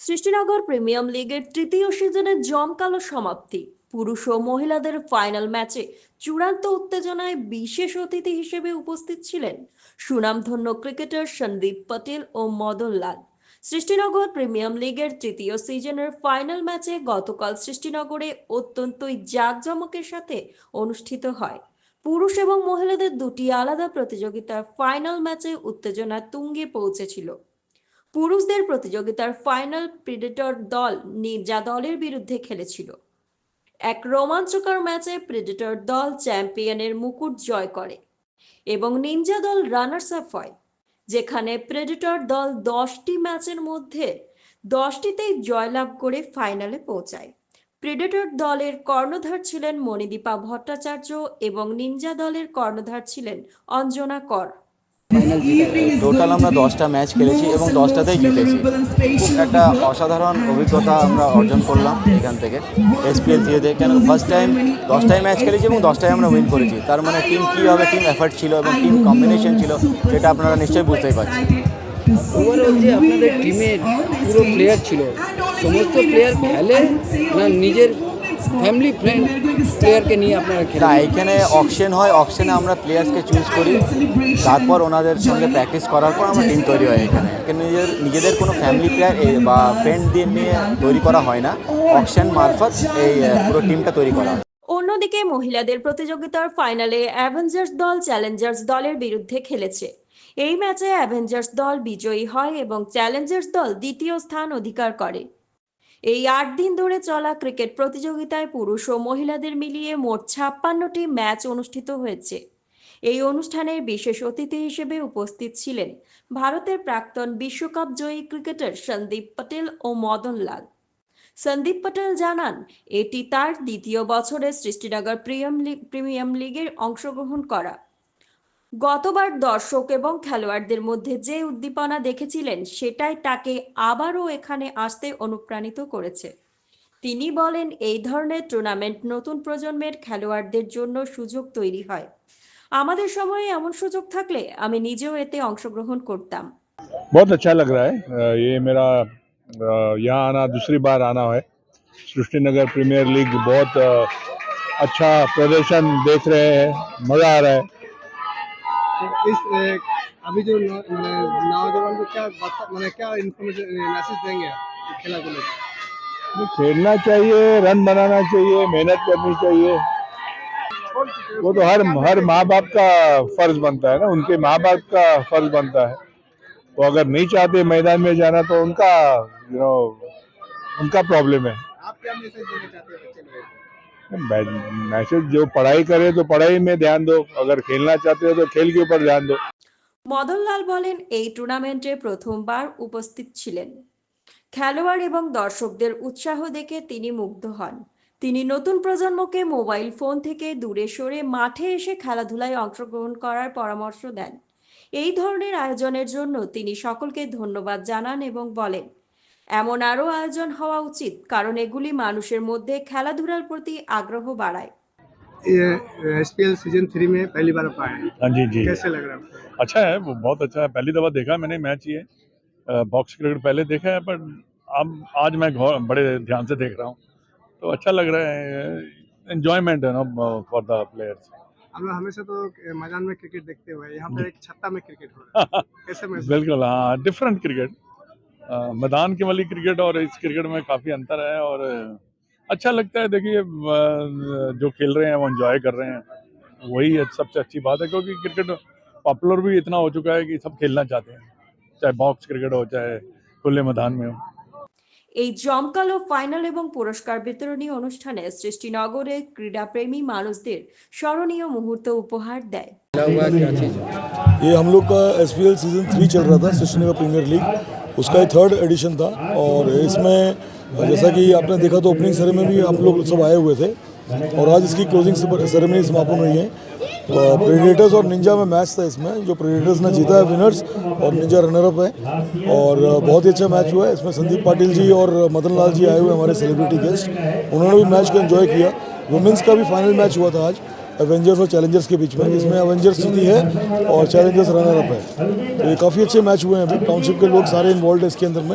Srishtinagar premium লিগের তৃতীয় সিজনের জমকালো সমাপ্তি। পুরুষ ও মহিলাদের ফাইনাল ম্যাচে চূড়ান্ত উত্তেজনায় বিশেষ অতিথি হিসেবে উপস্থিত ছিলেন সুনামধন্য ক্রিকেটার সন্দীপ পটেল ও মদন লাল। সৃষ্টিনগর প্রিমিয়াম লিগের তৃতীয় সিজনের ফাইনাল ম্যাচে গতকাল সৃষ্টিনগরে অত্যন্তই জাঁকজমকের সাথে অনুষ্ঠিত হয়। পুরুষ এবং মহিলাদের দুটি আলাদা প্রতিযোগিতার ফাইনাল ম্যাচে উত্তেজনা তুঙ্গে পৌঁছেছিল। পুরুষদের প্রতিযোগিতার ফাইনাল প্রিডেটর দল নির্জা দলের বিরুদ্ধে খেলেছিল। এক রোমাঞ্চকর ম্যাচে প্রিডেটর দল চ্যাম্পিয়নের মুকুট জয় করে এবং নিনজা দল রানার্স আপ হয়, যেখানে প্রেডেটর দল দশটি ম্যাচের মধ্যে দশটিতেই জয়লাভ করে ফাইনালে পৌঁছায়। প্রেডেটর দলের কর্ণধার ছিলেন মণিদীপা ভট্টাচার্য এবং নিনজা দলের কর্ণধার ছিলেন অঞ্জনা কর। টোটাল আমরা দশটা ম্যাচ খেলেছি এবং দশটাতেই জিতেছি। একটা অসাধারণ অভিজ্ঞতা আমরা অর্জন করলাম এখান থেকে। এসপিএল থ্রিতে কেন ফার্স্ট টাইম দশটাই ম্যাচ খেলেছি এবং দশটায় আমরা উইন করেছি। তার মানে টিম কীভাবে টিম এফার্ট ছিল এবং টিম কম্বিনেশন ছিল সেটা আপনারা নিশ্চয়ই বুঝতেই পারছেন। ওভারঅল যে আপনাদের টিমের পুরো প্লেয়ার ছিল সমস্ত প্লেয়ার খেলে না নিজের ফ্যামিলি ফ্রেন্ড প্লেয়ারকে নিয়ে আপনারা না এখানে অকশন হয় অকশনে আমরা প্লেয়ার্সকে চুজ করি। তারপর ওনাদের সঙ্গে প্র্যাকটিস করার পর আমার টিম তৈরি হয় এখানে। এখানে নিজেদের নিজেদের কোনো ফ্যামিলি প্লেয়ার বা ফ্রেন্ডদের নিয়ে তৈরি করা হয় না। অকশন মারফত এই পুরো টিমটা তৈরি করা হয়। অন্যদিকে মহিলাদের প্রতিযোগিতার ফাইনালে অ্যাভেঞ্জার্স দল চ্যালেঞ্জার্স দলের বিরুদ্ধে খেলেছে। এই ম্যাচে অ্যাভেঞ্জার্স দল বিজয়ী হয় এবং চ্যালেঞ্জার্স দল দ্বিতীয় স্থান অধিকার করে। এই আট দিন ধরে চলা ক্রিকেট প্রতিযোগিতায় পুরুষ ও মহিলাদের মিলিয়ে মোট ছাপ্পান্নটি ম্যাচ অনুষ্ঠিত হয়েছে। এই অনুষ্ঠানের বিশেষ অতিথি হিসেবে উপস্থিত ছিলেন ভারতের প্রাক্তন বিশ্বকাপ জয়ী ক্রিকেটার সন্দীপ পটেল ও মদন লাল। সন্দীপ পটেল জানান, এটি তার দ্বিতীয় বছরে সৃষ্টিনগর প্রিমিয়াম লিগের অংশগ্রহণ করা। গতবার দর্শক এবং খেলোয়াড়দের মধ্যে যে উদ্দীপনা দেখেছিলেন সেটাই তাকে আবারও এখানে আসতে অনুপ্রাণিত করেছে তিনি বলেন এই ধরনের টুর্নামেন্ট নতুন প্রজন্মের খেলোয়াড়দের জন্য সুযোগ তৈরি হয় আমাদের সময়ে এমন সুযোগ থাকলে আমি নিজেও এতে অংশগ্রহণ করতাম बहुत अच्छा लग रहा है अ, ये मेरा अ, यहाँ आना दूसरी बार आना है सृष्टि नगर प्रीमियर लीग बहुत अ, अच्छा प्रदर्शन देख रहे हैं मज़ा आ रहा है इस अभी जो मैंने नौजवान को क्या मैंने क्या इन्फॉर्मेशन मैसेज देंगे खेला को लेकर खेलना चाहिए रन बनाना चाहिए मेहनत करनी चाहिए। वो तो हर हर माँ बाप का फ़र्ज़ बनता है ना उनके माँ बाप का फ़र्ज़ बनता है। वो अगर नहीं चाहते मैदान में जाना तो उनका यू नो उनका प्रॉब्लम है। आप क्या मैसेज देना चाहते हैं? मैसेज जो पढ़ाई करे तो पढ़ाई में ध्यान दो अगर खेलना चाहते हो तो खेल के ऊपर ध्यान दो মদনলাল বলেন এই টুর্নামেন্টে প্রথমবার উপস্থিত ছিলেন খেলোয়াড় এবং দর্শকদের উৎসাহ দেখে তিনি মুগ্ধ হন তিনি নতুন প্রজন্মকে মোবাইল ফোন থেকে দূরে সরে মাঠে এসে খেলাধুলায় অংশগ্রহণ করার পরামর্শ দেন এই ধরনের আয়োজনের জন্য তিনি সকলকে ধন্যবাদ জানান এবং বলেন এমন আরও আয়োজন হওয়া উচিত কারণ এগুলি মানুষের মধ্যে খেলাধুলার প্রতি আগ্রহ বাড়ায় ये S P L season three में पहली बार आप आए हैं हाँ जी जी कैसे लग रहा है आपको अच्छा है वो बहुत अच्छा है पहली दफ़ा देखा मैंने मैच ये बॉक्स क्रिकेट पहले देखा है पर अब आज मैं घौ- बड़े ध्यान से देख रहा हूँ तो अच्छा लग रहा है एंजॉयमेंट है ना फॉर द प्लेयर्स हम लोग हमेशा तो मैदान में क्रिकेट देखते हुए यहाँ पे एक छत्ता में क्रिकेट हो रहा है कैसे महसूस बिल्कुल हाँ डिफरेंट क्रिकेट मैदान के वाली क्रिकेट और इस क्रिकेट में काफ़ी अंतर है और अच्छा लगता है देखिए अ, जो खेल रहे हैं वो एंजॉय कर रहे हैं वही सबसे अच्छी बात है क्योंकि क्रिकेट पॉपुलर भी इतना हो चुका है कि सब खेलना चाहते हैं चाहे बॉक्स क्रिकेट हो चाहे खुले मैदान में हो এই জমকালো ফাইনাল এবং পুরস্কার বিতরণী অনুষ্ঠানে সৃষ্টিনগরে ক্রীড়াপ্রেমী মানুষদের স্মরণীয় মুহূর্ত উপহার দেয় क्या हुआ क्या चीज़ ये हम लोग का एस सीज़न थ्री चल रहा था सृष्टिनगर प्रीमियर लीग उसका ये थर्ड एडिशन था और इसमें जैसा कि आपने देखा तो ओपनिंग सेरेमनी भी आप लोग सब आए हुए थे और आज इसकी क्लोजिंग सेरेमनी समापन हुई है। प्रेडेटर्स और निंजा में मैच था इसमें, जो प्रेडेटर्स ने जीता है विनर्स और निंजा रनर अप है। और बहुत ही अच्छा मैच हुआ है। इसमें संदीप पाटिल जी और मदन लाल जी आए हुए हमारे सेलिब्रिटी गेस्ट उन्होंने भी मैच को एंजॉय किया। वुमेंस का भी फाइनल मैच हुआ था आज। एवेंजर्स और चैलेंजर्स के बीच में। जिसमें एवेंजर्स जीती है और चैलेंजर्स रनर अप है। तो ये काफ़ी अच्छे मैच हुए हैं अभी। टाउनशिप के लोग सारे इन्वॉल्व है इसके अंदर में।